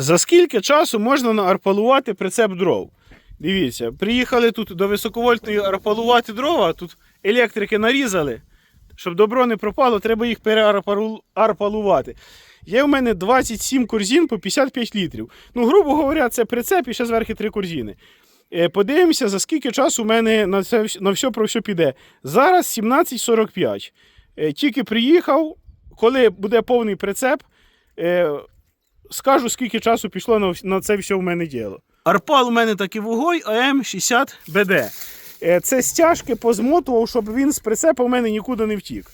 За скільки часу можна наарпалувати прицеп дров? Дивіться, приїхали тут до високовольтної арпалувати дрова, тут електрики нарізали. Щоб добро не пропало, треба їх переарпалувати. Є в мене 27 корзин по 55 літрів. Ну, грубо говоря, це прицеп і ще зверху 3 корзини. Е, Подивимося, за скільки часу у мене на, це, на все про все піде. Зараз 17.45. Е, Тільки приїхав, коли буде повний прицеп, е, скажу, скільки часу пішло на, на це все в мене діло. Арпал у мене такий вугой АМ60БД. Е, Це стяжки позмотував, щоб він з прицепа в мене нікуди не втік.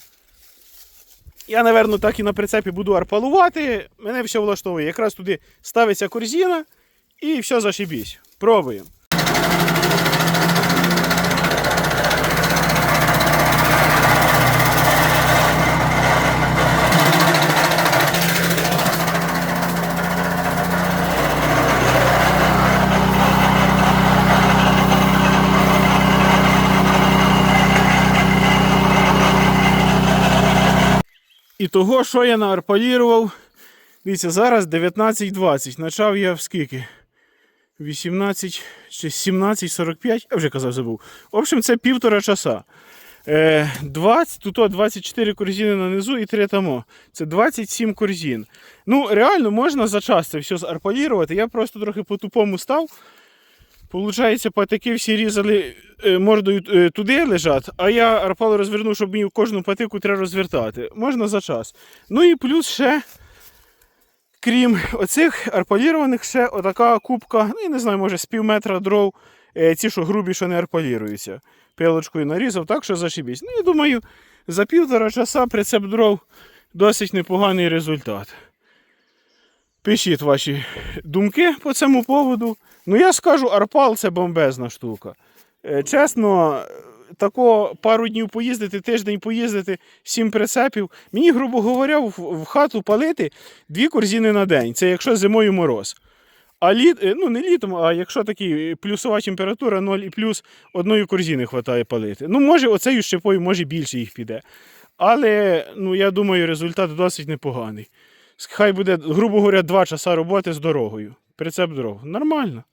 Я, напевно, так і на прицепі буду арпалувати. Мене все влаштовує. Якраз туди ставиться корзина і все зашибісь. Пробуємо. І того, що я наарпалірував, дивіться, зараз 19.20. Почав я в скільки? 18 чи 17.45, я вже казав, забув. В общем, це півтора часа. Е, 20, тут 24 корзини на низу і 3 тамо. Це 27 корзин. Ну, реально, можна за час це все зарпалірувати. Я просто трохи по-тупому став. Получається, патики всі різали е, мордою е, туди лежать, а я арпал розвернув, щоб мені кожну патику треба розвертати. Можна за час. Ну і плюс ще, крім оцих арпалірованих, ще отака кубка, ну я не знаю, може з пів метра дров, е, ці, що грубі, що не арпаліруються. Пилочкою нарізав, так що зашибісь. Ну, я думаю, за півтора часа прицеп дров досить непоганий результат. Пишіть ваші думки по цьому поводу. Ну, я скажу, арпал це бомбезна штука. Е, Чесно, е, тако пару днів поїздити, тиждень поїздити, сім прицепів. Мені, грубо говоря, в, в хату палити дві корзини на день. Це якщо зимою мороз. А літ, е, ну не літом, а якщо такі плюсова температура 0 і плюс одної корзини вистачає палити. Ну, може, оцею щепою, може більше їх піде. Але ну, я думаю, результат досить непоганий. Хай буде, грубо говоря, два часа роботи з дорогою. Прицеп дорог. Нормально.